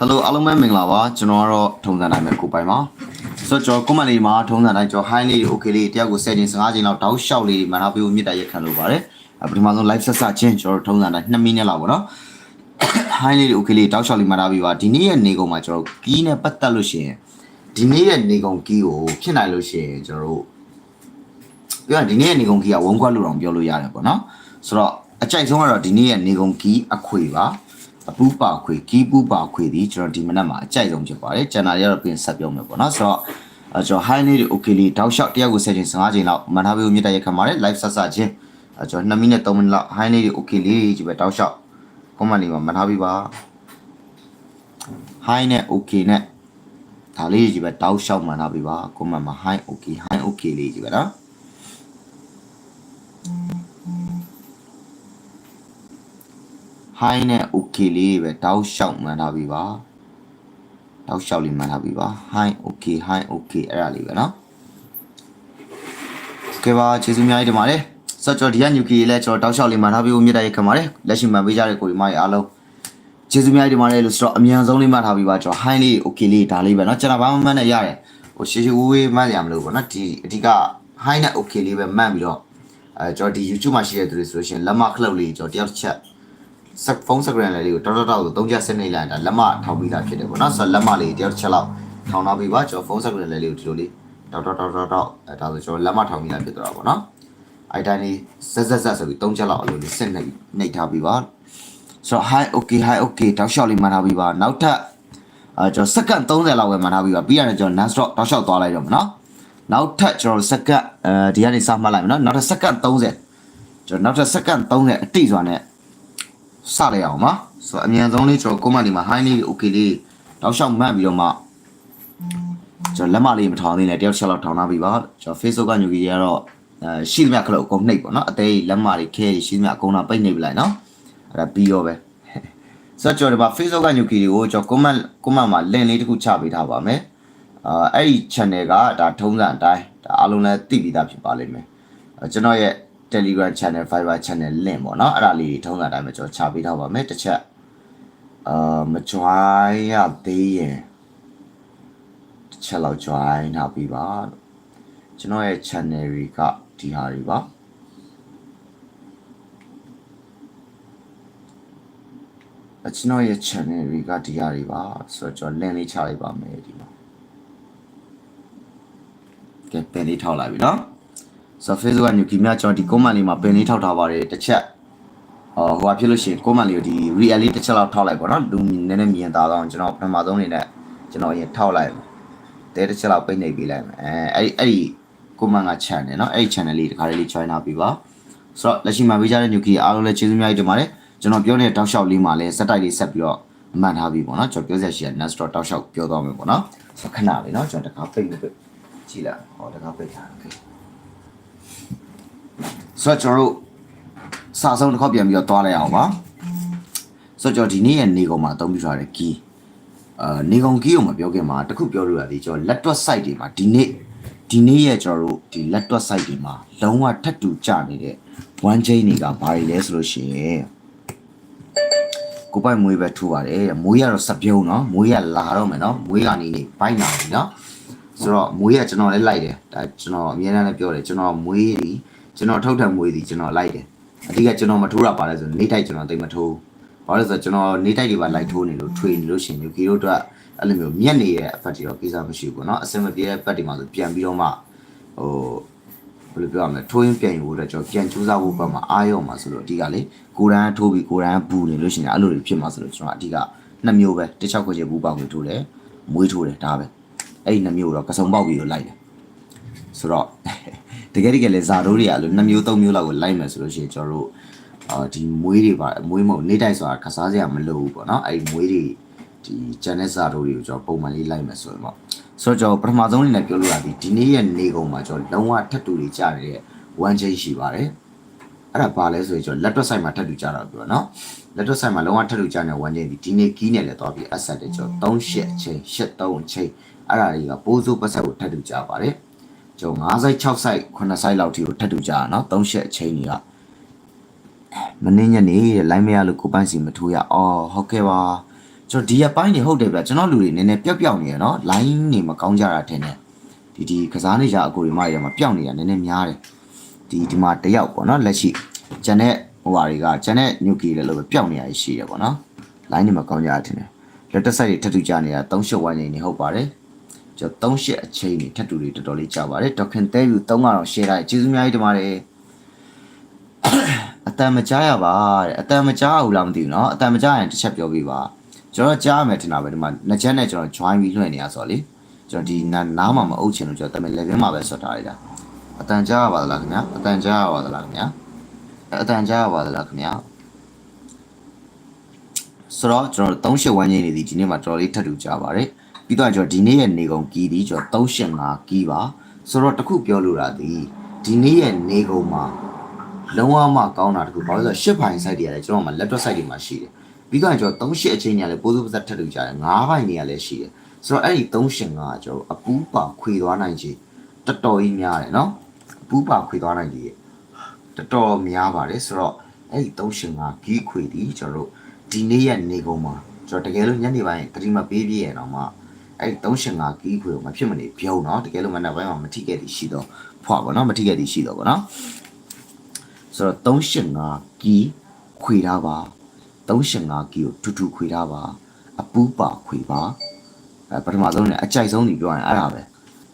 Hello အားလုံးပဲမင်္ဂလာပါကျွန်တော်ကတော့ထုံစံတိုင်းပဲကိုပိုင်ပါဆိုတော့ကျွန်တော် comment လေးမှာထုံစံတိုင်းကျွန်တော် high လေး okay လေးတယောက်ကို10ချိန်15ချိန်လောက်တောက်လျှောက်လေးမှန်တာပြီးမြစ်တာရက်ခံလို့ပါတယ်အပထမဆုံး live ဆက်ဆက်ချင်းကျွန်တော်ထုံစံတိုင်း2မိနစ်လောက်ပေါ့နော် high လေး okay လေးတောက်လျှောက်လေးမှန်တာပြီးပါဒီနေ့ရဲ့နေကုန်မှာကျွန်တော်ကီးနဲ့ပတ်သက်လို့ရှိရင်ဒီနေ့ရဲ့နေကုန်ကီးကိုဖြစ်နိုင်လို့ရှိရင်ကျွန်တော်တို့ပြောရင်ဒီနေ့ရဲ့နေကုန်ကီးကဝုန်းခွက်လို့တော့ပြောလို့ရတယ်ပေါ့နော်ဆိုတော့အကြိုက်ဆုံးကတော့ဒီနေ့ရဲ့နေကုန်ကီးအခွေပါ အပူပါခွေကီးပူပါခွေဒီကျွန်တော်ဒီမနက်မှာအကြိုက်ဆုံးဖြစ်ပါတယ်ကျန်တာတွေကတော့ပြင်ဆက်ပြောမယ်ပေါ့နော်ဆိုတော့အဲကျွန်တော် high လေးတွေ okay လေးတောက်လျှောက်တယောက်ကို10ချိန်15ချိန်လောက်မှန်ထားပြီးမြစ်တက်ရက်ခံပါတယ် live ဆက်ဆက်ချင်းအဲကျွန်တော်2မိနစ်3မိနစ်လောက် high လေးတွေ okay လေးကြီးပဲတောက်လျှောက် comment လေးမှာမှန်ထားပြီးပါ high နဲ့ okay နဲ့ဒါလေးကြီးပဲတောက်လျှောက်မှန်ထားပြီးပါ comment မှာ high okay high okay လေးကြီးပဲနော် high နဲ့ okay လေးပဲတောက်လျှောက်မှန်ထားပြီးပါတောက်လျှောက်လေးမှန်ထားပြီးပါ high okay high okay အဲ့ဒါလေးပဲနော်ကဲပါကျေးဇူးအများကြီးတင်ပါတယ်ဆိုတော့ကျွန်တော်ဒီက nuclear လဲကျွန်တော်တောက်လျှောက်လေးမှန်ထားပြီးဦးမြတ်တိုက်ရခံပါတယ်လက်ရှိမှန်ပေးကြတဲ့ကိုဒီမကြီးအားလုံးကျေးဇူးအများကြီးတင်ပါတယ်လို့ဆိုတော့အမြန်ဆုံးလေးမှတ်ထားပြီးပါကျွန်တော် high လေး okay လေးဒါလေးပဲเนาะကျွန်တော်ဘာမှမမှတ်နဲ့ရတယ်ဟိုရှေရှေဝေးဝေးမှတ်ရမလို့ပေါ့เนาะဒီအဓိက high နဲ့ okay လေးပဲမှတ်ပြီးတော့အဲကျွန်တော်ဒီ YouTube မှာရှိတဲ့သူတွေဆိုလို့ရှိရင်လက်မခလုတ်လေးကျွန်တော်တယောက်တစ်ချက် ဆက် ဖုန်းစကရင်လေးကိုတော်တော်တော်ကိုသုံးချက်စနေလိုက်တာလက်မထောင်ပြီးသားဖြစ်တယ်ပေါ့နော်ဆိုတော့လက်မလေးတယောက်တစ်ချက်လောက်ထောင်တော့ပြီးပါကျွန်တော်ဖုန်းစကရင်လေးကိုဒီလိုလေးတောက်တောက်တောက်တောက်တောက်အဲဒါဆိုကျွန်တော်လက်မထောင်ပြီးသားဖြစ်သွားတာပေါ့နော်အဲ့တိုင်းလေးဆက်ဆက်ဆက်ဆိုပြီးသုံးချက်လောက်အလိုလေးစစ်နေနှိပ်ထားပြီးပါဆိုတော့ high okay high okay တောက်လျှောက်လေးမှန်ထားပြီးပါနောက်ထပ်အဲကျွန်တော်စက္ကန့်30လောက်ပဲမှန်ထားပြီးပါပြီးရတယ်ကျွန်တော် non stop တောက်လျှောက်သွားလိုက်တော့မယ်နော်နောက်ထပ်ကျွန်တော်စက္ကန့်အဲဒီကနေစမှတ်လိုက်မယ်နော်နောက်ထပ်စက္ကန့်30ကျွန်တော်နောက်ထပ်စက္ကန့်30အတိစွာနဲ့ စလိုက်အောင်ပါဆိုတော့အမြန်ဆုံးလေးကျွန်တော် comment တွေမှာ high လေး okay လေးတောက်လျှောက်မှတ်ပြီးတော့မှကျွန်တော်လက်မလေးမထောင်သေးနဲ့တယောက်ချက်လောက်ထောင်ထားပြီးပါကျွန်တော် Facebook ကညူကြီးတွေကတော့အဲရှိသမျှခလုတ်အကုန်နှိပ်ပေါ့နော်အသေးလက်မတွေခဲရှိသမျှအကုန်တော့ပိတ်နှိပ်ပလိုက်နော်အဲ့ဒါပြီးရောပဲဆိုတော့ကျွန်တော်ဒီမှာ Facebook ကညူကြီးတွေကိုကျွန်တော် comment comment မှာ link လေးတစ်ခုချပေးထားပါမယ်အာအဲ့ဒီ channel ကဒါထုံးစံအတိုင်းဒါအားလုံးလည်းသိပြီးသားဖြစ်ပါလိမ့်မယ်အဲကျွန်တော်ရဲ့ Telegram channel Viber channel link ပေါ့နော်အဲ့ဒါလေးတွေထုံးစံအတိုင်းပဲကျွန်တော်ချပေးထားပါမယ်တစ်ချက်အာမ join ရသေးရင်တစ်ချက်လောက် join ထားပြီးပါကျွန်တော်ရဲ့ channel တွေကဒီဟာတွေပါအကျွန်တော်ရဲ့ channel တွေကဒီဟာတွေပါဆိုတော့ကျွန်တော် link လေးချလိုက်ပါမယ်ဒီမှာကဲပင်လေးထောက်လိုက်ပြီနော် ဆိုတော့ Facebook ကညူကီမြကျွန်တော်ဒီ comment လေးမှာပင်လေးထောက်ထားပါတယ်တစ်ချက်ဟောဟိုကဖြစ်လို့ရှိရင် comment လေးကိုဒီ real လေးတစ်ချက်လောက်ထောက်လိုက်ပါတော့လူနည်းနည်းမြင်သာတော့ကျွန်တော်ပထမဆုံးအနေနဲ့ကျွန်တော်ရင်ထောက်လိုက်တဲတစ်ချက်လောက်ပိတ်နေပေးလိုက်မယ်အဲအဲ့ဒီအဲ့ဒီ comment က channel เนาะအဲ့ဒီ channel လေးတစ်ခါလေး join ထားပြီးပါဆိုတော့လက်ရှိမှာပေးကြတဲ့ new key အားလုံးလည်းကျေးဇူးများကြီးတင်ပါတယ်ကျွန်တော်ပြောနေတဲ့တောက်လျှောက်လေးမှာလည်းစက်တိုက်လေးဆက်ပြီးတော့အမှန်ထားပြီးပေါ့နော်ကျွန်တော်ပြောဆက်ရှိရ next store တောက်လျှောက်ပြောသွားမယ်ပေါ့နော်ဆိုတော့ခဏလေးเนาะကျွန်တော်တခါပိတ်လို့ပိတ်ကြည့်လိုက်ဟောတခါပိတ်ထား okay ဆိုတော့ကျွန်တော်တို့စာဆုံးတစ်ခေါက်ပြန်ပြီးတော့သွားလိုက်အောင်ပါဆိုတော့ကျွန်တော်ဒီနေ့ရဲ့နေကုန်မှာအသုံးပြုထားတဲ့ key အာနေကုန် key ကိုမပြောခင်မှာတခုပြောလို့ရသေးကျွန်တော် laptop site တွေမှာဒီနေ့ဒီနေ့ရဲ့ကျွန်တော်တို့ဒီ laptop site တွေမှာလုံးဝထပ်တူကျနေတဲ့ one chain တွေကဘာတွေလဲဆိုလို့ရှိရင်ကိုပိုက်မွေးပဲထိုးပါတယ်မွေးရတော့စပြုံးเนาะမွေးရလာတော့မယ်เนาะမွေးကနေနေပိုင်းလာပြီเนาะ ဆိုတော့မွေးရကျွန်တော်လည်းလိုက်တယ်ဒါကျွန်တော်အများအားလည်းပြောတယ်ကျွန်တော်မွေးပြီးကျွန်တော်ထုတ်ထပ်မွေးသည်ကျွန်တော်လိုက်တယ်အဓိကကျွန်တော်မထိုးတာပါလဲဆိုနေတိုက်ကျွန်တော်တိတ်မထိုးဘာလို့လဲဆိုတော့ကျွန်တော်နေတိုက်တွေပါလိုက်ထိုးနေလို့ထွေနေလို့ရှိရင်ယူကီတို့အတွက်အဲ့လိုမျိုးမြက်နေတဲ့အဖက်တွေတော့ကိစ္စမရှိဘူးပေါ့နော်အစင်မပြေတဲ့ဖက်တွေမှာဆိုပြန်ပြီးတော့မှဟိုဘယ်လိုပြောရမလဲထိုးရင်ပြန်ယူဖို့အတွက်ကျွန်တော်ပြန်ကြိုးစားဖို့ဘက်မှာအားရောမှာဆိုလို့အဓိကလေကိုရန်ထိုးပြီးကိုရန်ဘူးနေလို့ရှိရင်အဲ့လိုတွေဖြစ်မှာဆိုလို့ကျွန်တော်အဓိကနှစ်မျိုးပဲတစ်ချောက်ခွေချေဘူးပေါက်ကိုထိုးတယ်မွေးထိုးတယ်ဒါပဲ အဲ့ဒီနှစ်မျိုးတော့ကစုံပေါက်ပြီးတော့လိုက်တယ်ဆိုတော့တကယ်တကယ်လဲဇာတိုးတွေကအဲ့လို2မျိုး3မျိုးလောက်ကိုလိုက်မယ်ဆိုလို့ရှိရင်ကျွန်တော်တို့အာဒီမွေးတွေပါမွေးမဟုတ်နေတိုက်ဆိုတာကစားစရာမလိုဘူးပေါ့နော်အဲ့ဒီမွေးတွေဒီဂျန်နက်ဇာတိုးတွေကိုကျွန်တော်ပုံမှန်လေးလိုက်မယ်ဆိုရင်ပေါ့ဆိုတော့ကျွန်တော်ပထမဆုံးအနေနဲ့ပြောလို့ရသည်ဒီနေ့ရဲ့နေကုန်မှာကျွန်တော်လုံးဝထပ်တူတွေကြားနေတဲ့ one chain ရှိပါတယ် အဲ့ဒါပါလဲဆိုရင်ကျွန်တော် laptop site မှာထပ်တူကြတာပြောနော် laptop site မှာလုံးဝထပ်တူကြနေ1ချိန်ဒီဒီနေ့ကီးနဲ့လည်းသွားပြီး asset တွေကျွန်တော်3 8အချိန်8 3အချိန်အဲ့ဒါတွေကပိုးစိုးပတ်ဆက်ကိုထပ်တူကြပါတယ်ကျွန်တော်5 site 6 site 9 site လောက်ထိကိုထပ်တူကြတာနော်3 8အချိန်တွေကမနေ့ညနေလိုင်းမရလို့ကိုပိုင်းစီမထိုးရအော်ဟုတ်ကဲ့ပါကျွန်တော်ဒီအပိုင်းနေဟုတ်တယ်ဗျကျွန်တော်လူတွေနည်းနည်းပျောက်ပျောက်နေရနော် line နေမကောင်းကြတာထင်တယ်ဒီဒီကစားနေကြအကိုတွေမှရမှာပျောက်နေတာနည်းနည်းများတယ် ဒီဒီမှာတယောက်ပေါ့နော်လက်ရှိကျန်တဲ့ဟိုဟာတွေကကျန်တဲ့ new key တွေလို့ပဲပျောက်နေရရှိတယ်ပေါ့နော် line နေမကောင်းကြတာထင်တယ်လက်တက်ဆိုင်တွေထပ်ထူကြနေတာ38ဝိုင်းနေနေဟုတ်ပါတယ်ကျွန်တော်38အချိန်နေထပ်တူတွေတော်တော်လေးကြာပါတယ် token တဲ view 3ကတော့ share လိုက်ကျေးဇူးအများကြီးတင်ပါတယ်အတန်မကြားရပါတဲ့အတန်မကြားဘူးလားမသိဘူးเนาะအတန်မကြားရင်တစ်ချက်ပြောပြပါကျွန်တော်ကြားရမယ်ထင်တာပဲဒီမှာနှစ်ချက်နဲ့ကျွန်တော် join ပြီးလွှင့်နေရဆိုတော့လေကျွန်တော်ဒီနာနားမှာမအုပ်ချင်လို့ကျွန်တော်တမင် level မှာပဲဆွတ်ထားလိုက်တာ အတန်ကြားရပါသလားခင်ဗျာအတန်ကြားရပါသလားခင်ဗျာအတန်ကြားရပါသလားခင်ဗျာဆိုတော့ကျွန်တော်38ဝန်းကျင်နေသည်ဒီနေ့မှာတော်တော်လေးထပ်တူကြပါတယ်ပြီးတော့ကျွန်တော်ဒီနေ့ရဲ့နေကုန်ကီးဒီကျွန်တော်385ကီးပါဆိုတော့တခုပြောလို့တာဒီဒီနေ့ရဲ့နေကုန်မှာလုံးဝမှကောင်းတာတခုဘာလို့လဲဆိုတော့10ပိုင်း site တွေရတယ်ကျွန်တော်မှ laptop site တွေမှာရှိတယ်ပြီးတော့ကျွန်တော်38အချိန်ညာလဲပိုးစုပစက်ထပ်တူကြတယ်9ပိုင်းနေရလဲရှိတယ်ဆိုတော့အဲ့ဒီ385ကကျွန်တော်အပူးပါခွေသွားနိုင်ချေတော်တော်ကြီးများတယ်နော်အ ပူးပါခွေသွားနိုင်ချေတော်တော်များပါတယ်ဆိုတော့အဲ့ဒီ385ဂီခွေဒီကျွန်တော်တို့ဒီနေ့ရက်နေကုန်မှာကျွန်တော်တကယ်လို့ညနေပိုင်းတတိမပေးပြည့်ရတော့မှအဲ့ဒီ385ဂီခွေကိုမဖြစ်မနေပြုံးတော့တကယ်လို့မနက်ပိုင်းမှာမထိခဲ့သည်ရှိတော့ဖွာပေါ့နော်မထိခဲ့သည်ရှိတော့ပေါ့နော်ဆိုတော့385ကီခွေထားပါ385ကီကိုတူတူခွေထားပါအပူးပါခွေပါအဲပထမဆုံးနဲ့အကြိုက်ဆုံးကြီးပြောရင်အဲ့ဒါပဲ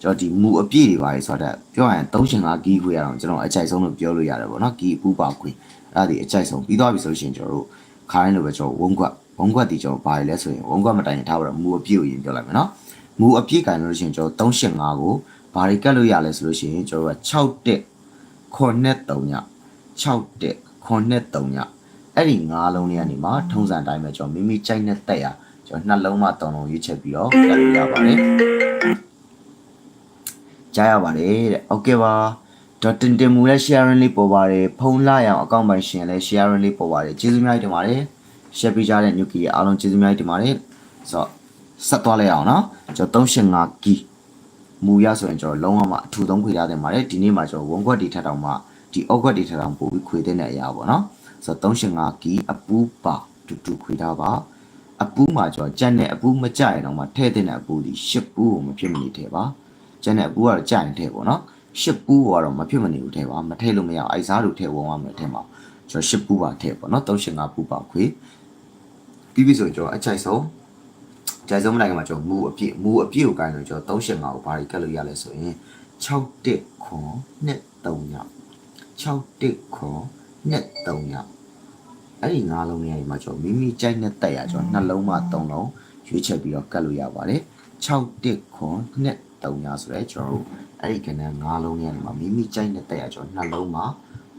ကျွန်တော်ဒီမူအပြည့်တွေပါလေဆိုတော့ပြောရင်385ကီခွေရအောင်ကျွန်တော်အကြိုက်ဆုံးလို့ပြောလို့ရတယ်ပေါ့နော်ကီအပူးပါခွေအဲ့ဒါဒီအကြိုက်ဆုံးပြီးသွားပြီဆိုလို့ရှိရင်ကျွန်တော်တို့ခိုင်းလို့ပဲကျွန်တော်ဝုံကွက်ဝုံကွက်တီကျွန်တော်ဘာလဲဆိုရင်ဝုံကွက်မတိုင်ရင်ထားပါတော့မူအပြည့်ကိုရင်ပြောလိုက်မယ်နော်မူအပြည့်ကန်လို့ရှိရင်ကျွန်တော်385ကိုဘာတွေကတ်လို့ရလဲဆိုလို့ရှိရင်ကျွန်တော်က6တက်ခွန်နဲ့3ည6တက်ခွန်နဲ့3ညအဲ့ဒီ၅လုံးလေးကနေမှထုံးစံတိုင်းပဲကျွန်တော်မိမိကြိုက်နဲ့တက်ရကျွန်တော်နှလုံးမှ3လုံးရွေးချက်ပြီးတော့ကတ်လို့ရပါတယ် ကြားရပါတယ်တဲ့ဟုတ်ကဲ့ပါဒေါ်တင်တင်မူလည်း sharing လေးပေါ်ပါတယ်ဖုန်းလာရအောင်အကောင့်ပိုင်ရှင်လည်း sharing လေးပေါ်ပါတယ်ကျေးဇူးများတင်ပါတယ် share ပေးကြတဲ့ new key အားလုံးကျေးဇူးများတင်ပါတယ်ဆိုတော့ဆက်သွားလိုက်အောင်နော်ကျွန်တော်385 key မူရဆိုရင်ကျွန်တော်လုံးဝမှအထူဆုံးခွေရတင်ပါတယ်ဒီနေ့မှာကျွန်တော်ဝန်ခွက်တွေထပ်တောင်မှဒီအောက်ခွက်တွေထပ်တောင်ပို့ပြီးခွေတဲ့အရာပေါ့နော်ဆိုတော့385 key အပူပါတူတူခွေထားပါအပူမှာကျွန်တော်ကြက်နဲ့အပူမကြရင်တော့မှထည့်တဲ့အပူဒီ၈ပူကိုမဖြစ်မနေထည့်ပါ ကြက်နဲ့အပူးကတော့ကြရင်ထဲပေါ့နော်ရှစ်ပူးကတော့မဖြစ်မနေဘူးထဲပါမထဲ့လို့မရအောင်အိုက်စားလို့ထဲဝုံရမယ်ထဲမှာကျွန်တော်ရှစ်ပူးပါထဲပေါ့နော်385ပူးပါခွေပြီးပြီဆိုရင်ကျွန်တော်အချိုက်ဆုံးကြိုက်ဆုံးမနိုင်မှာကျွန်တော်မူအပြည့်မူအပြည့်ကိုကိုင်းလို့ကျွန်တော်385ကိုဘာတွေကတ်လို့ရလဲဆိုရင်6တက်ခွန်နဲ့3ည6တက်ခွန်နဲ့3ညအဲ့ဒီငါးလုံးလေးတွေမှာကျွန်တော်မိမိကြိုက်နဲ့တက်ရကျွန်တော်နှလုံးမှ3လုံးရွေးချက်ပြီးတော့ကတ်လို့ရပါတယ်6တက်ခွန်နဲ့ 3ညဆိုရဲကျွန်တော်တို့အဲ့ဒီကဏ္ဍငါးလုံးလေးတွေမှာမိမိကြိုက်နဲ့တက်ရကျွန်တော်နှလုံးမှ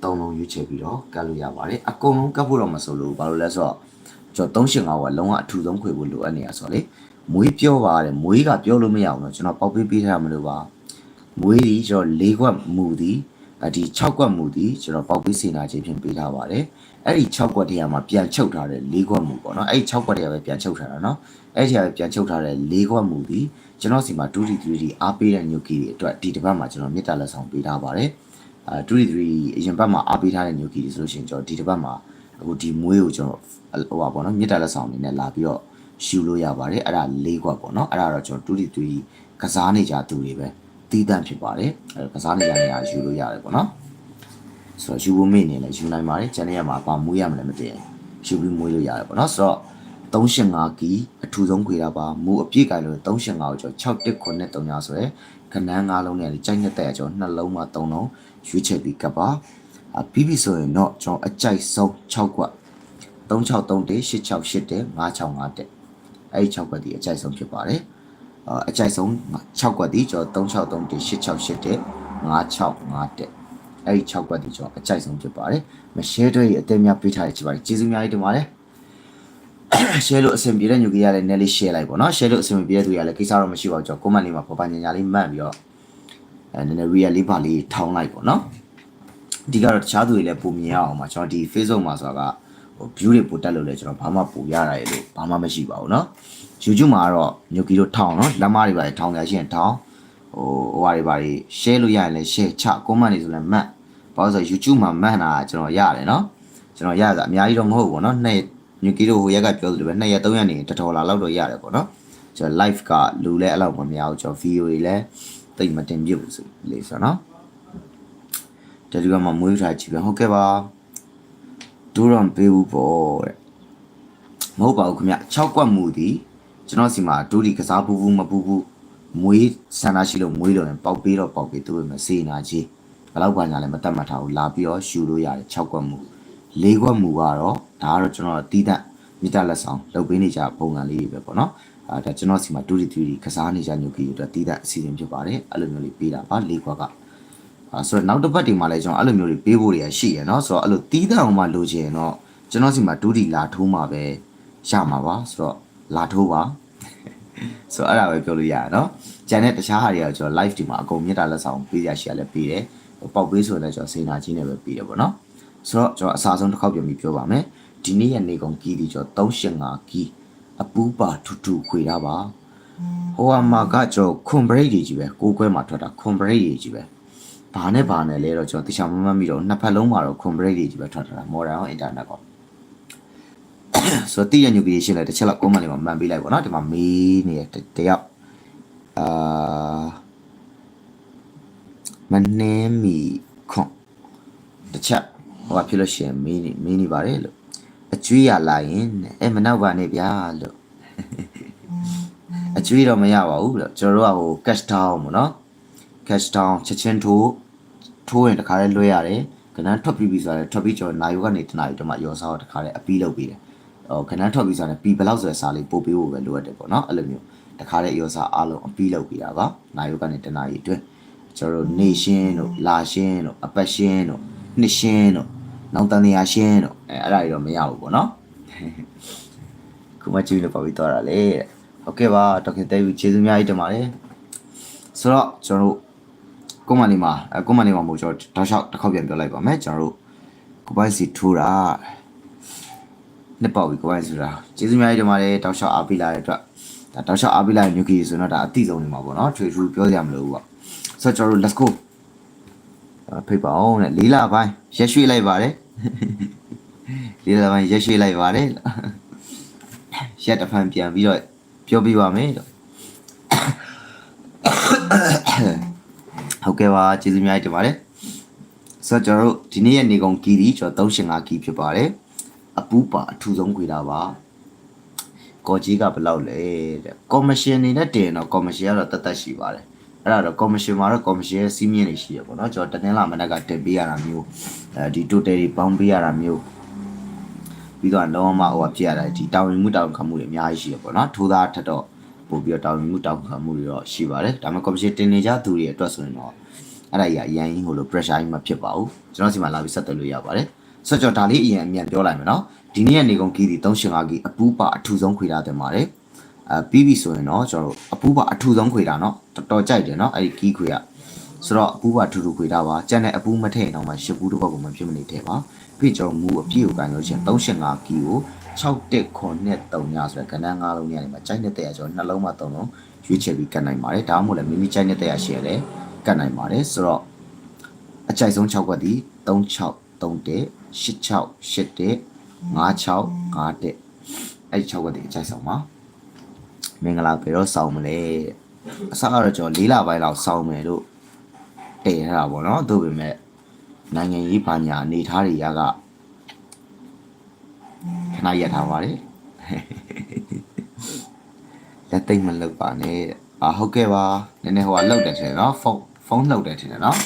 3လုံးရွေးချက်ပြီးတော့ကတ်လို့ရပါတယ်အကုန်လုံးကတ်ဖို့တော့မဆိုလို့ဘာလို့လဲဆိုတော့ကျွန်တော်385ကလုံးဝအထူဆုံးခွေဖို့လိုအပ်နေရဆိုတော့လေမွေးပြောပါတယ်မွေးကပြောလို့မရအောင်တော့ကျွန်တော်ပေါက်ပေးပေးထားမလို့ပါမွေးဒီကျွန်တော်၄ခွက်မူသည်အ ဒီ6ခွက်မူသည်ကျွန်တော်ပေါက်ပေးစေနာခြင်းဖြင့်ပေးထားပါတယ်အဲ့ဒီ6ခွက်တည်းကမှပြန်ချုပ်ထားတဲ့၄ခွက်မူပေါ့နော်အဲ့ဒီ6ခွက်တည်းကပဲပြန်ချုပ်ထားတာနော်အဲ့ဒီကပဲပြန်ချုပ်ထားတဲ့၄ခွက်မူသည်ကျွန်တော်စီမှာ 2D 3D အားပေးတဲ့ညုတ်ကီတွေအတွက်ဒီတစ်ပတ်မှာကျွန်တော်မေတ္တာလက်ဆောင်ပေးထားပါတယ်အဲ 2D 3D အရင်ဘက်မှာအားပေးထားတဲ့ညုတ်ကီတွေဆိုလို့ရှိရင်ကျွန်တော်ဒီတစ်ပတ်မှာအခုဒီမွေးကိုကျွန်တော်ဟိုပါပေါ့နော်မေတ္တာလက်ဆောင်အနေနဲ့လာပြီးတော့ယူလို့ရပါတယ်အဲ့ဒါ၄ခွက်ပေါ့နော်အဲ့ဒါတော့ကျွန်တော် 2D 3D ကစားနေကြသူတွေပဲ တီးတန့်ဖြစ်ပါတယ်အဲကစားနေကြနေရယူလို့ရတယ်ပေါ့နော်ဆိုတော့ယူဖို့မေ့နေလဲယူနိုင်ပါတယ်ကျန်တဲ့ရမှာပါမွေးရမလဲမသိရင်ယူပြီးမွေးလို့ရတယ်ပေါ့နော်ဆိုတော့385ကီအထူဆုံးခွေတာပါမူအပြည့်ကင်လို့385ကိုကျွန်တော်6တက်ခွနဲ့3ညဆိုရယ်ခနန်း9လုံးနဲ့ကြိုက်နဲ့တက်ရကျွန်တော်နှလုံးမှ3လုံးရွေးချက်ပြီးကပ်ပါအပြီးပြီဆိုရင်တော့ကျွန်တော်အကြိုက်ဆုံး6ခွက်3631 868တက်565တက်အဲ့ဒီ6ခွက်ဒီအကြိုက်ဆုံးဖြစ်ပါတယ် အာအကြိုက်ဆုံး6ခွက်ဒီကျွန်တော်3631 868တက်565တက်အဲ့ဒီ6ခွက်ဒီကျွန်တော်အကြိုက်ဆုံးဖြစ်ပါတယ်မ share တွေအသေးများပေးထားတဲ့ချစ်ပါတယ်ကျေးဇူးများကြီးတင်ပါတယ် share လို့အဆင်ပြေတဲ့ညူကရလည်းနည်းလေး share လိုက်ပေါ့နော် share လို့အဆင်မပြေတဲ့သူရလည်းကိစ္စတော့မရှိပါဘူးကျွန်တော် comment လေးမှာပေါ်ပါညာညာလေးမှတ်ပြီးတော့အဲနည်းနည်း real လေးပါလေးထောင်းလိုက်ပေါ့နော်ဒီကတော့တခြားသူတွေလည်းပုံမြင်ရအောင်ပါကျွန်တော်ဒီ Facebook မှာဆိုတာကဟို view တွေပိုတက်လို့လည်းကျွန်တော်ဘာမှပိုရရတယ်လို့ဘာမှမရှိပါဘူးเนาะ YouTube မှာကတော့ညူကီတို့ထောင်းเนาะလက်မတွေပါထောင်းရရှိရင်ထောင်းဟိုဟိုဟာတွေပါ share လို့ရရင်လည်း share ချ comment တွေဆိုလည်းမှတ်ဘာလို့ဆို YouTube မှာမှတ်တာကျွန်တော်ရတယ်เนาะကျွန်တော်ရတာအများကြီးတော့မဟုတ်ဘူးเนาะနှစ် ညူကီတို့ဟိုရက်ကပြောသလိုပဲ2ရက်3ရက်နေတစ်ဒေါ်လာလောက်တော့ရတယ်ပေါ့နော်ကျွန်တော် live ကလူလဲအဲ့လောက်မများဘူးကျွန်တော် video တွေလည်းတိတ်မတင်ပြဘူးဆိုလေဆိုတော့နော်တတိယမှာမွေးထားကြည့်ပဲဟုတ်ကဲ့ပါဒူရန်ပေးဘူးပေါ့တဲ့မဟုတ်ပါဘူးခင်ဗျ6ကွက်မူသည် ကျွန်တော်စီမှာဒူးဒီကစားဘူးဘူးမဘူးဘူးမွေးဆန္ဒရှိလို့မွေးလို့ရင်ပေါက်ပေးတော့ပေါက်ပေးသူ့ပဲစေနာကြီးဘလောက်ပါညာလဲမတတ်မှတ်ထားဘူးလာပြီးတော့ရှူလို့ရတယ်6ခွက်မူ၄ခွက်မူကတော့ဒါကတော့ကျွန်တော်တီးတတ်မိသားလက်ဆောင်လုပ်ပေးနေကြပုံစံလေးတွေပဲပေါ့နော်အဲဒါကျွန်တော်စီမှာဒူဒီဒူဒီကစားနေကြညိုကီအတွက်တီးတတ်အစီအစဉ်ဖြစ်ပါတယ်အဲ့လိုမျိုးလေးပေးတာပါ၄ခွက်ကအဲဆိုတော့နောက်တစ်ပတ်ဒီမှာလဲကျွန်တော်အဲ့လိုမျိုးတွေပေးဖို့တွေကရှိရယ်နော်ဆိုတော့အဲ့လိုတီးတတ်အောင်မှလိုချင်ရင်တော့ကျွန်တော်စီမှာဒူဒီလာထိုးမှာပဲရမှာပါဆိုတော့ လာထိုးပါဆိုတော့အဲ့ဒါပဲပြောလို့ရရနော်ကျန်တဲ့တခြားဟာတွေကကျွန်တော် live ဒီမှာအကုန်မြတ်တာလက်ဆောင်ပေးရရှိရလဲပေးတယ်ပေါက်ပေးဆိုရင်လည်းကျွန်တော်စေနာကြီးနဲ့ပဲပေးတယ်ပေါ့နော်ဆိုတော့ကျွန်တော်အစားဆုံးတစ်ခေါက်ပြန်ပြီးပြောပါမယ်ဒီနေ့ရနေကုန်ကီးဒီကျွန်တော်385ကီးအပူပါထူထူခွေတာပါဟိုအမကကျွန်တော်ခွန်ဘရိတ်တွေကြီးပဲကိုးကွဲမှာထွက်တာခွန်ဘရိတ်တွေကြီးပဲဘာနဲ့ဘာနဲ့လဲတော့ကျွန်တော်တခြားမမှတ်မိတော့နှစ်ဖက်လုံးမှာတော့ခွန်ဘရိတ်တွေကြီးပဲထွက်တာမော်ဒန်အောင်အင်တာနက်ကော ဆိုတော့တည်ရညူကီရှင်းလဲတစ်ချက်လောက် comment လေးမှာမှန်ပေးလိုက်ပါတော့ဒီမှာမေးနေတဲ့တယောက်အာမနေမီခွန်တစ်ချက်ဟိုကဖြစ်လို့ရှိရင်မေးနေမေးနေပါတယ်လို့အကျွေးရလာရင်အဲမနောက်ပါနဲ့ဗျာလို့အကျွေးတော့မရပါဘူးလို့ကျွန်တော်တို့ကဟို cash down ပေါ့နော် cash down ချက်ချင်းထိုးထိုးရင်တခါလေးလွှဲရတယ်ကနန်းထွက်ပြီးပြီဆိုတော့ထွက်ပြီးကျွန်တော်နိုင်ယူကနေတနားရီတော့မှရောစားတော့တခါလေးအပီးလုပ်ပြီးတယ် ဟိုကနန်းထွက်ပြီးဆိုတော့ပြီးဘယ်လောက်ဆိုတဲ့စားလေးပို့ပေးဖို့ပဲလိုအပ်တယ်ပေါ့နော်အဲ့လိုမျိုးတခါလေးရောစားအားလုံးအပီးလုပ်ပြီးတာပါနိုင်ယူကနေတနားရီအတွင်းကျွန်တော်တို့နေရှင်းတို့လာရှင်းတို့အပတ်ရှင်းတို့နှစ်ရှင်းတို့နောက်တန်တရားရှင်းတို့အဲအဲ့ဒါတွေတော့မရဘူးပေါ့နော်ခုမှကြည့်လို့ပါပြီးတော့တာလေတဲ့ဟုတ်ကဲ့ပါဒေါက်တာတေးကျေးဇူးအများကြီးတင်ပါတယ်ဆိုတော့ကျွန်တော်တို့ကွန်မန်လေးမှာအဲကွန်မန်လေးမှာမို့ကျွန်တော်တောက်လျှောက်တစ်ခေါက်ပြန်ပြောလိုက်ပါမယ်ကျွန်တော်တို့ကိုပိုင်စီထိုးတာ နှစ်ပေါက်ပြီကိုပိုင်စီထိုးတာကျေးဇူးအများကြီးတင်ပါတယ်တောက်လျှောက်အားပေးလာတဲ့အတွက်ဒါတောက်လျှောက်အားပေးလာတဲ့ညူကီဆိုတော့ဒါအတိဆုံးနေမှာပေါ့နော်ထွေထူးပြောကြမလို့ပေါ့ဆိုတော့ကျွန်တော်တို့ let's go ဖိတ်ပါအောင်တဲ့လေးလာပိုင်းရက်ရွှေ့လိုက်ပါတယ်လေးလာပိုင်းရက်ရွှေ့လိုက်ပါတယ်လို့ရက်တစ်ဖန်ပြန်ပြီးတော့ပြောပြပါမယ်လို့ဟုတ်ကဲ့ပါကျေးဇူးများတင်ပါတယ်ဆိုတော့ကျွန်တော်တို့ဒီနေ့ရဲ့နေကုန်ကီဒီကျွန်တော်385ကီဖြစ်ပါတယ် အပူပါအထူဆုံးခွေတာပါကော်ကြီးကဘယ်လောက်လဲတဲ့ကော်မရှင်နေနဲ့တင်တော့ကော်မရှင်ကတော့တတ်တတ်ရှိပါတယ်အဲ့ဒါတော့ကော်မရှင်မှာတော့ကော်မရှင်ရဲ့စီးမြင့်တွေရှိရပေါ့နော်ကျွန်တော်တနင်္လာမနက်ကတင်ပေးရတာမျိုးအဲဒီ total တွေပေါင်းပေးရတာမျိုးပြီးတော့လုံးဝမဟိုဖြစ်ရတာဒီတာဝန်မှုတာဝန်ခံမှုတွေအများကြီးရှိရပေါ့နော်ထိုးသားထက်တော့ပို့ပြီးတော့တာဝန်မှုတာဝန်ခံမှုတွေတော့ရှိပါတယ်ဒါပေမဲ့ကော်မရှင်တင်နေကြသူတွေအတွက်ဆိုရင်တော့အဲ့ဒါကြီးအရင်ဟိုလို pressure ကြီးမဖြစ်ပါဘူးကျွန်တော်စီမှာလာပြီးဆက်သွယ်လို့ရပါတယ် ဆိုတော့ကျွန်တော်ဒါလေးအရင်အမြန်ပြောလိုက်မယ်နော်ဒီနေ့ကနေကုန်ကီဒီ385ကီအပူပါအထူဆုံးခွေထားတင်ပါတယ်အဲပြီးပြီဆိုရင်တော့ကျွန်တော်တို့အပူပါအထူဆုံးခွေတာနော်တော်တော်ကြိုက်တယ်နော်အဲ့ဒီကီခွေကဆိုတော့အပူပါထူထူခွေတာပါကြက်နဲ့အပူမထည့်တော့မှရှစ်ဘူးတစ်ပတ်ကိုမဖြစ်မနေထည့်ပါပြီးကျွန်တော်မူအပြည့်ကိုကန်လို့ရှိရင်385ကီကို6တက်ခွန်နဲ့3ညဆိုတဲ့ကဏ္ဍ၅လုံးညနေမှာကြိုက်တဲ့တဲ့ကျွန်တော်နှလုံးမှာ3လုံးရွေးချယ်ပြီးကန်နိုင်ပါတယ်ဒါမှမဟုတ်လည်းမိမိကြိုက်တဲ့တဲ့ရှယ်လည်းကန်နိုင်ပါတယ်ဆိုတော့အကြိုက်ဆုံး6ခွက်ဒီ36 3တက် 86 8တက်56 5တက်အဲ့ဒီ6ခွက်ဒီအကြိုက်ဆုံးပါမင်္ဂလာပဲတော့စောင်းမလဲအစကတော့ကျွန်တော်၄လပိုင်းလောက်စောင်းမယ်လို့တည်ထားတာပေါ့နော်သို့ပေမဲ့နိုင်ငံရေးဘာညာအနေထားတွေရကခဏရက်ထားပါလေလက်သိမ့်မလုပ်ပါနဲ့အာဟုတ်ကဲ့ပါနည်းနည်းဟိုကလောက်တယ်ထင်တယ်နော်ဖုန်းဖုန်းလောက်တယ်ထင်တယ်နော်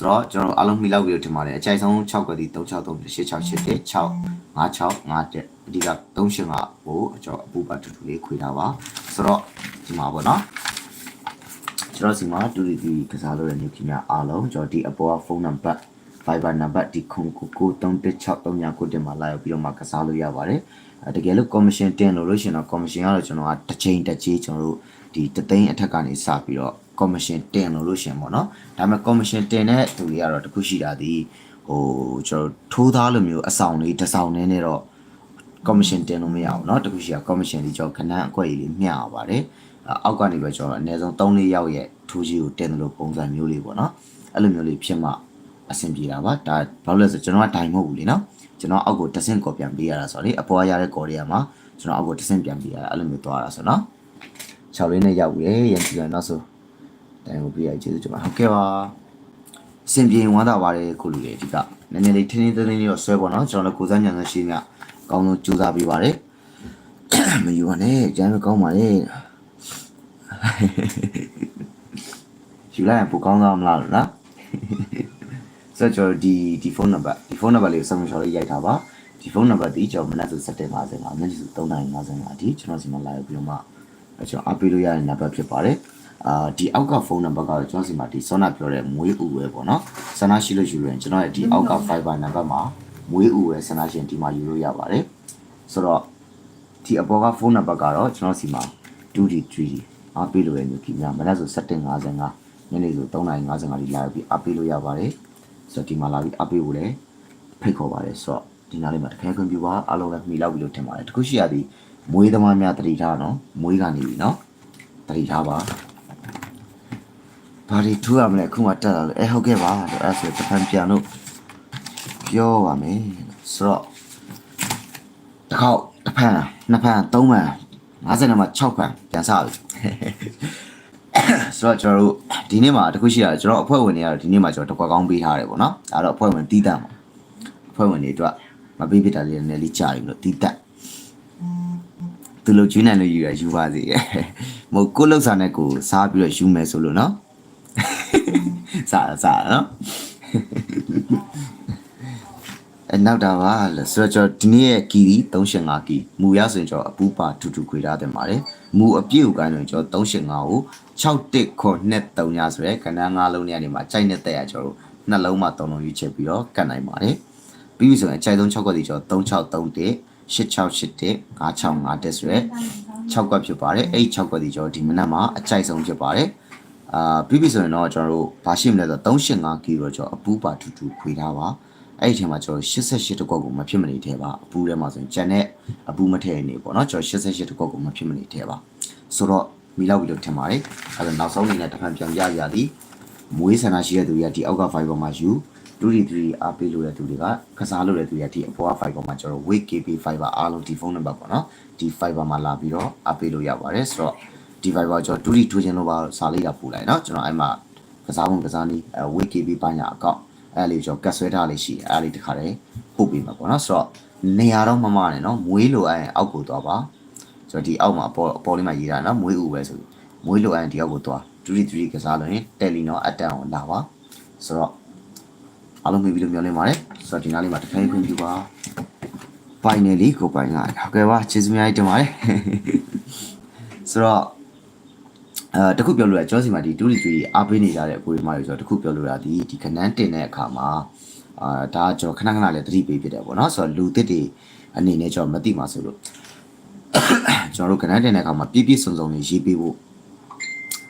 ဆိုတော့ကျွန်တော်အားလုံးမိလောက်ပြီးတော့ထင်ပါတယ်အကြိုက်ဆုံး6ကတိ363 868 6 56 5တက်အဓိက385ကိုကျွန်တော်အပူပါတူတူလေးခွေထားပါဆိုတော့ဒီမှာပေါ့နော်ကျွန်တော်စီမှာတူတူတီကစားလို့ရတဲ့ new key များအားလုံးကျွန်တော်ဒီအပေါ်ကဖုန်းနံပါတ် Viber နံပါတ်ဒီခုကိုကို31639တင်မှာလာရောက်ပြီးတော့မှကစားလို့ရပါတယ်အဲတကယ်လို့ commission တင်လို့လို့ရှင်တော့ commission ကတော့ကျွန်တော်ကတစ်ချိန်တစ်ကြေးကျွန်တော်တို့ဒီတသိန်းအထက်ကနေစပြီးတော့ commission တင်လို့လို့ရှင်ပေါ့နော်ဒါပေမဲ့ commission တင်တဲ့သူတွေကတော့တခုရှိတာဒီဟိုကျွန်တော်ထိုးသားလိုမျိုးအဆောင်လေးတစ်ဆောင်နဲ့နဲ့တော့ commission တင်လို့မရဘူးเนาะတခုရှိတာ commission ဒီကျွန်တော်ခဏအကွက်ကြီးလေးမျှရပါတယ်အောက်ကနေပဲကျွန်တော်အနည်းဆုံး3-4ယောက်ရဲ့ထိုးကြီးကိုတင်တယ်လို့ပုံစံမျိုးလေးပေါ့နော်အဲ့လိုမျိုးလေးဖြစ်မှဟ အဆင်ပြေတာပါဒါဘာလို့လဲဆိုကျွန်တော်ကဒိုင်မဟုတ်ဘူးလीနော်ကျွန်တော်အောက်ကိုတစ်ဆင့်ကော်ပြန်ပေးရတာဆိုတော့လေအပေါ်ကရတဲ့ကော်တွေကမှာကျွန်တော်အောက်ကိုတစ်ဆင့်ပြန်ပေးရတာအဲ့လိုမျိုးသွားတာဆိုတော့6လေးနဲ့ရောက်ပြီရန်ကြည့်ရနောက်ဆို ဒိုင်ကိုပေးရကျေးဇူးတင်ပါဟုတ်ကဲ့ပါအဆင်ပြေဝမ်းသာပါတယ်ခုလူတွေဒီကနည်းနည်းလေးထင်းထင်းသေးသေးလေးတော့ဆွဲပေါ့နော်ကျွန်တော်လည်းကိုစားညံစရှိမြအကောင်းဆုံးကြိုးစားပေးပါတယ်မယူပါနဲ့ကျမ်းမကောင်းပါနဲ့ယူလိုက်ရင်ပိုကောင်းသားမလားလို့နော်ဆိုတော့ကျွန်တော်ဒီဒီဖုန်းနံပါတ်ဒီဖုန်းနံပါတ်လေးကိုစမ်းချော်လေးရိုက်ထားပါဒီဖုန်းနံပါတ်ဒီကျွန်တော်မနက်ဆို7:55ညနေဆို3:55အထိကျွန်တော်စီမလာရောက်ပြီးတော့မှအဲကျွန်တော်အပေးလို့ရတဲ့နံပါတ်ဖြစ်ပါတယ် အာဒီအောက်ကဖုန်းနံပါတ်ကတော့ကျွန်တော်စီမှာဒီစောနာပြောတဲ့မွေးဥပဲပေါ့နော်ဆန္ဒရှိလို့ယူရင်ကျွန်တော်ရဲ့ဒီအောက်က Viber နံပါတ်မှာမွေးဥပဲဆန္ဒရှင်ဒီမှာယူလို့ရပါတယ်ဆိုတော့ဒီအပေါ်ကဖုန်းနံပါတ်ကတော့ကျွန်တော်စီမှာ 2D 3D အပေးလို့ရညကိများမနက်ဆို7:55ညနေဆို3:55ဒီလာပြီးအပေးလို့ရပါတယ်ဆိုတော့ဒီမှာလာပြီးအပေးဖို့လည်းဖိတ်ခေါ်ပါတယ်ဆိုတော့ဒီနားလေးမှာတခဲကွန်ပျူတာအားလုံးလည်းမှီလောက်ပြီလို့ထင်ပါတယ်တခုရှိရသည်မွေးသမားများတတိထားနော်မွေးကနေပြီနော်တတိထားပါ ဘာတွေထူရမလဲအခုမှတက်လာလို့အဲဟုတ်ကဲ့ပါလို့အဲဆိုတဖန်ပြန်လို့ပြောပါမယ်ဆိုတော့တစ်ခေါက်တစ်ဖန်နှစ်ဖန်သုံးဖန်50နဲ့မှ6ဖန်ပြန်စပြီဆိုတော့ကျွန်တော်တို့ဒီနေ့မှာတခုရှိရကျွန်တော်အဖွဲ့ဝင်တွေကတော့ဒီနေ့မှာကျွန်တော်တစ်ခွက်ကောင်းပေးထားတယ်ပေါ့နော်အဲ့တော့အဖွဲ့ဝင်တီးတန့်ပါအဖွဲ့ဝင်တွေအတွက်မပေးဖြစ်တာလေးနည်းလေးကြာပြီလို့တီးတန့်သူလို့ကျွေးနိုင်လို့ယူရယူပါစေမဟုတ်ကိုလှုပ်စာနဲ့ကိုစားပြီးတော့ယူမယ်ဆိုလို့နော် စားစားနော်အနောက်တာပါလဲဆိုတော့ကျွန်တော်ဒီနေ့ရဲ့ကီဒီ385ကီမူရဆိုရင်ကျွန်တော်အပူပါထူထူခွေထားတယ်ပါတယ်မူအပြည့်ကိုကိုင်းလို့ကျွန်တော်385ကို61ခွန်နဲ့3ညဆိုရဲခဏ9လုံးနဲ့နေမှာကြိုက်နဲ့တက်ရကျွန်တော်နှလုံးမှာ3လုံးယူချက်ပြီးတော့ကတ်နိုင်ပါတယ်ပြီးပြီဆိုရင်အကြိုက်ဆုံး6ခွက်ဒီကျွန်တော်3631 8681 5651ဆိုရဲ6ခွက်ဖြစ်ပါတယ်အဲ့6ခွက်ဒီကျွန်တော်ဒီမနက်မှာအကြိုက်ဆုံးဖြစ်ပါတယ် အာပြီးပြီဆိုရင်တော့ကျွန်တော်တို့ဘာရှိမလဲဆိုတော့385ကီတော့ကျွန်တော်အပူပါထူထူခွေထားပါအဲ့ဒီထဲမှာကျွန်တော်88တကွက်ကိုမဖြစ်မနေထဲပါအပူထဲမှာဆိုရင်ကြံတဲ့အပူမထည့်နေပေါ့နော်ကျွန်တော်88တကွက်ကိုမဖြစ်မနေထဲပါဆိုတော့မိလောက်ပြီလို့ထင်ပါတယ်အဲ့တော့နောက်ဆုံးအနေနဲ့တစ်ဖန်ပြန်ပြရသည်မွေးဆန္ဒရှိတဲ့သူတွေကဒီအောက်က fiber မှာယူ 2D3 အားပေးလို့တဲ့သူတွေကကစားလို့တဲ့သူတွေကဒီအပေါ်က fiber မှာကျွန်တော် wake KB fiber အားလုံးဒီဖုန်းနံပါတ်ပေါ့နော်ဒီ fiber မှာလာပြီးတော့အားပေးလို့ရပါတယ်ဆိုတော့ ဒီ fiber ကျွန်တော် 2D ထိုးခြင်းလို့ပါစာလေးတာပို့လိုက်เนาะကျွန်တော်အဲ့မှာကစားဖို့ကစားနည်းအဲ wake KB ပိုင်းညာအကောင့်အဲ့လေးကျွန်တော်ကတ်ဆွဲထားလေးရှိတယ်အဲ့လေးတစ်ခါတည်းပို့ပေးမှာပေါ့နော်ဆိုတော့နေရာတော့မမနဲ့เนาะမွေးလိုအဲ့အောက်ကိုသွားပါဆိုတော့ဒီအောက်မှာအပေါ်အပေါ်လေးမှာရေးတာเนาะမွေးဦးပဲဆိုပြီးမွေးလိုအဲ့ဒီအောက်ကိုသွား2D3 ကစားလို့ရင်တယ်လီနော်အတန်အောင်လာပါဆိုတော့အားလုံးမိပြီးလို့မျှော်လင့်ပါတယ်ဆိုတော့ဒီနားလေးမှာတစ်ခိုင်းခွင့်ပြုပါပိုင်နယ်လေးကိုပိုင်လာဟုတ်ကဲ့ပါကျေးဇူးများတင်ပါတယ်ဆိုတော့ အဲတခုပြောလို့ရကျောစီမှာဒီ2 D3 အားပေးနေကြတဲ့အကိုတွေမှာဆိုတော့တခုပြောလို့ရဒီဒီခနန်းတင်တဲ့အခါမှာအာဒါကျွန်တော်ခဏခဏလေးသတိပေးဖြစ်တယ်ပေါ့နော်ဆိုတော့လူတစ်တွေအနေနဲ့ကျွန်တော်မသိပါဆိုလို့ကျွန်တော်တို့ခနန်းတင်တဲ့အခါမှာပြည့်ပြည့်စုံစုံလေးရေးပေးဖို့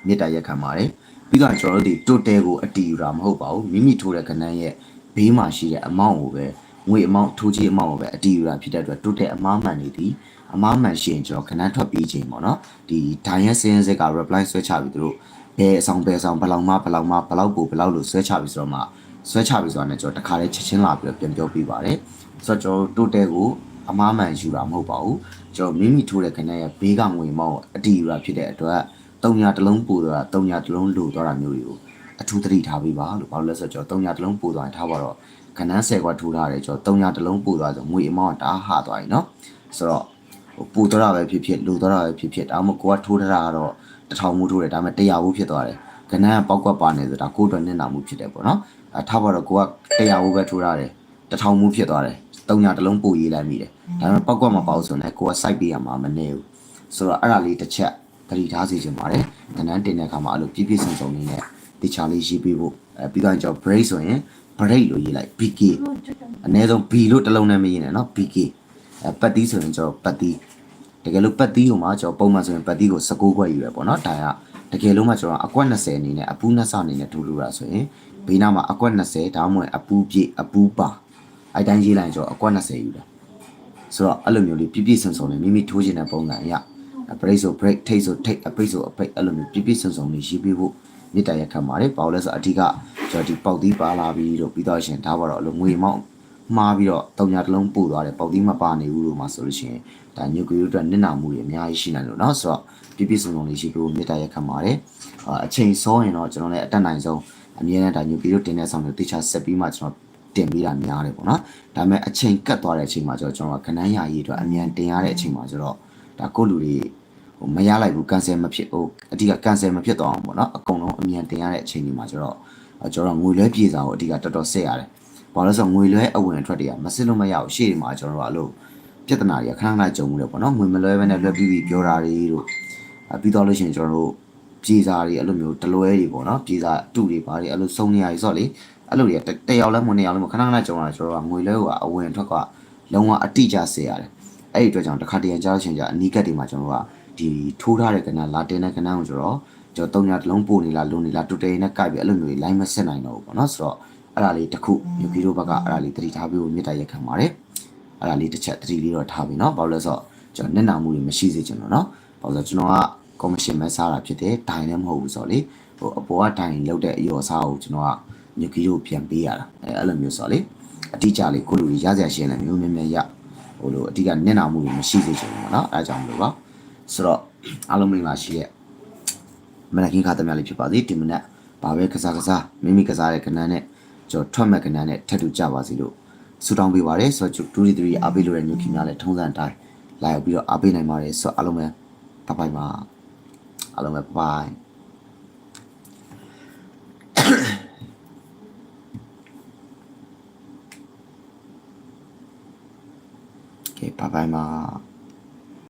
မေတ္တာရက်ခံပါတယ်ပြီးတော့ကျွန်တော်တို့ဒီတိုတယ်ကိုအတီယူတာမဟုတ်ပါဘူးမိမိထိုးတဲ့ခနန်းရဲ့ဘေးမှာရှိတဲ့အမောင့်ကိုပဲငွေအမောင့်ထိုးကြီးအမောင့်ကိုပဲအတီယူတာဖြစ်တဲ့အတွက်တိုတယ်အမားမှန်နေသည် အမားမှန်ရှိရင်ကျွန်တော်ခဏထွက်ပြီးချိန်ပေါ့နော်ဒီဒိုင်ရဲ့စင်းစက်က reply ဆွဲချပြီးသူတို့ဘယ်အဆောင်ဘယ်အဆောင်ဘယ်လောက်မှဘယ်လောက်မှဘယ်လောက်ပိုဘယ်လောက်လို့ဆွဲချပြီးဆိုတော့မှဆွဲချပြီးဆိုတော့ねကျွန်တော်တခါလေးချက်ချင်းလာပြီးတော့ပြန်ပြောပြပါတယ်ဆိုတော့ကျွန်တော်တိုတယ်ကိုအမားမှန်ယူတာမဟုတ်ပါဘူးကျွန်တော်မိမိထိုးတဲ့ခဏရဲ့ဘေးကငွေမောင့်အတီယူတာဖြစ်တဲ့အတွက်တုံညာတစ်လုံးပို့တော့တုံညာတစ်လုံးလိုတော့တာမျိုးတွေကိုအထူးသတိထားပေးပါလို့ဘာလို့လဲဆိုတော့ကျွန်တော်တုံညာတစ်လုံးပို့သွားရင်ထားပါတော့ခဏန်း10ခွက်ထိုးထားတယ်ကျွန်တော်တုံညာတစ်လုံးပို့သွားဆိုငွေအမောင့်တအားဟာသွားပြီเนาะဆိုတော့ ပူတော့တာပဲဖြစ်ဖြစ်လိုတော့တာပဲဖြစ်ဖြစ်ဒါမှမဟုတ်ကိုကထိုးထားတာကတော့တထောင်မှုထိုးတယ်ဒါပေမဲ့100ဘူးဖြစ်သွားတယ်ကနန်းကပေါက်ကွက်ပါနေဆိုတာကိုယ်တော်နစ်နာမှုဖြစ်တယ်ပေါ့နော်အထားပါတော့ကိုက100ဘူးပဲထိုးထားတယ်တထောင်မှုဖြစ်သွားတယ်တုံညာတစ်လုံးပို့ရေးလိုက်မိတယ်ဒါပေမဲ့ပေါက်ကွက်မပေါက်ဆိုရင်ကိုက site ပေးရမှာမနေဘူးဆိုတော့အဲ့ဒါလေးတစ်ချက်သတိထားစီချင်ပါတယ်ကနန်းတင်တဲ့အခါမှာအဲ့လိုပြည့်ပြည့်စုံစုံလေးနဲ့တခြားလေးရေးပေးဖို့အဲပြီးတော့ကျွန်တော် break ဆိုရင် break လို့ရေးလိုက် BK အနည်းဆုံး B လို့တစ်လုံးနဲ့မရေးနဲ့เนาะ BK အဲပတ်တီးဆိုရင်ကျွန်တော်ပတ်တီး တကယ်လို့ပတ်သီးကိုမှကျွန်တော်ပုံမှန်ဆိုရင်ပတ်သီးကို16ခွက်ယူရပေါ့နော်ဒါကတကယ်လို့မှကျွန်တော်အကွက်20အနေနဲ့အပူနှစ်ဆအနေနဲ့ထူလို့ရဆိုရင်ဘေးနားမှာအကွက်20ဒါမှမဟုတ်အပူပြည့်အပူပါအဲ့တိုင်းရေးလိုက်ကျွန်တော်အကွက်20ယူတယ်ဆိုတော့အဲ့လိုမျိုးလေးပြပြဆုံဆုံနဲ့မိမိထိုးခြင်းတဲ့ပုံစံအရ break ဆို break ထိတ်ဆိုထိတ်အပိတ်ဆိုအပိတ်အဲ့လိုမျိုးပြပြဆုံဆုံလေးရေးပေးဖို့မြစ်တရရက်ခံပါတယ်။ဘာလို့လဲဆိုအဓိကကျွန်တော်ဒီပေါက်သီးပါလာပြီးတော့ပြီးတော့ရှင်ဒါပါတော့အဲ့လိုငွေမောင်း မှားပြီးတော့တုံညာတစ်လုံးပို့သွားတယ်ပေါက်သီးမပါနေဘူးလို့မှဆိုလို့ရှိရင်ဒါညူကလီတို့အတွက်နစ်နာမှုတွေအများကြီးရှိနိုင်လို့เนาะဆိုတော့ပြပြစုံစုံလေးရှိပြီးမြစ်တရက်ခံပါတယ်အာအချိန်စောရင်တော့ကျွန်တော်လည်းအတက်နိုင်ဆုံးအမြဲတမ်းဒါညူကလီတို့တင်တဲ့ဆောင်တွေတေချာဆက်ပြီးမှကျွန်တော်တင်ပေးတာများတယ်ပေါ့နော်ဒါပေမဲ့အချိန်ကတ်သွားတဲ့အချိန်မှာကျတော့ကျွန်တော်ကခဏန်းရာကြီးအတွက်အမြန်တင်ရတဲ့အချိန်မှာကျတော့ဒါကိုယ့်လူတွေဟိုမရလိုက်ဘူးကန်ဆယ်မဖြစ်ဟိုအဓိကကန်ဆယ်မဖြစ်တော့အောင်ပေါ့နော်အကုန်လုံးအမြန်တင်ရတဲ့အချိန်ဒီမှာကျတော့ကျွန်တော်ငွေလွှဲပြေစာကိုအဓိကတော်တော်ဆက်ရတယ် ဘာလို့လဲဆိုတော့ငွေလွှဲအဝင်အထွက်တွေကမစစ်လို့မရဘူးရှေ့ဒီမှာကျွန်တော်တို့အလို့ပြဿနာတွေကခဏခဏကြုံမှုတယ်ပေါ့နော်ငွေမလွှဲဘဲနဲ့လွှဲပြီးပြီးပြောတာတွေတို့အပြီးတော့လို့ရှိရင်ကျွန်တော်တို့ပြေစာတွေအဲ့လိုမျိုးတလွဲတွေပေါ့နော်ပြေစာအတူတွေပါတွေအဲ့လိုစုံနေရည်ဆိုတော့လေအဲ့လိုတွေကတယောက်လဲမနေအောင်လို့ခဏခဏကြုံတာကျွန်တော်ကငွေလွှဲကအဝင်အထွက်ကလုံးဝအတိအကျဆက်ရတယ်အဲ့ဒီအတွက်ကြောင့်တစ်ခါတရံကြားလို့ရှိရင်じゃအနီးကပ်တွေမှာကျွန်တော်ကဒီထိုးထားတဲ့ကဏ္ဍလာတင်တဲ့ကဏ္ဍကိုကျွန်တော်ကျွန်တော်တုံညာတစ်လုံးပို့နေလားလုံနေလားတူတဲနဲ့ကြိုက်ပြီးအဲ့လိုမျိုးလိုင်းမဆက်နိုင်တော့ဘူးပေါ့နော်ဆိုတော့ အဲ့ဒါလေးတစ်ခုယူကီတို့ဘက်ကအဲ့ဒါလေးတတိထားပြီးကိုမြစ်တာရက်ခံပါတယ်အဲ့ဒါလေးတစ်ချက်တတိလေးတော့ထားပြီနော်ဘာလို့လဲဆိုတော့ကျွန်တော်နက်နာမှုတွေမရှိစေချင်လို့နော်ဘာလို့လဲကျွန်တော်ကကော်မရှင်မဲစားတာဖြစ်တယ်ဒိုင်လည်းမဟုတ်ဘူးဆိုတော့လေဟိုအပေါ်ကဒိုင်လောက်တဲ့အယောစားကိုကျွန်တော်ကယူကီတို့ပြန်ပေးရတာအဲ့အဲ့လိုမျိုးဆိုတော့လေအတိအကျလေးကိုလူကြီးရစရာရှင်းလည်းမျိုးများများရဟိုလိုအတိကနက်နာမှုတွေမရှိစေချင်ဘူးနော်အဲ့ဒါကြောင့်မလို့ပါဆိုတော့အားလုံးမင်္ဂလာရှိရဲ့မနက်ခင်းခါသမားလေးဖြစ်ပါစေဒီမနက်ဘာပဲကစားကစားမိမိကစားတဲ့ကဏ္ဍနဲ့ ကျွန်တော်ထွက်မဲ့ကဏ္ဍနဲ့ထပ်တူကြပါစီလို့ဆုတောင်းပေးပါတယ်ဆိုတော့တူရီတူရီအားပေးလို့တဲ့ညခင်များလည်းထုံးစံအတိုင်းလာရောက်ပြီးတော့အားပေးနိုင်ပါတယ်ဆိုတော့အားလုံးပဲဘိုင်ဘိုင်ပါအားလုံးပဲဘိုင်ကဲဘိုင်ဘိုင်ပါ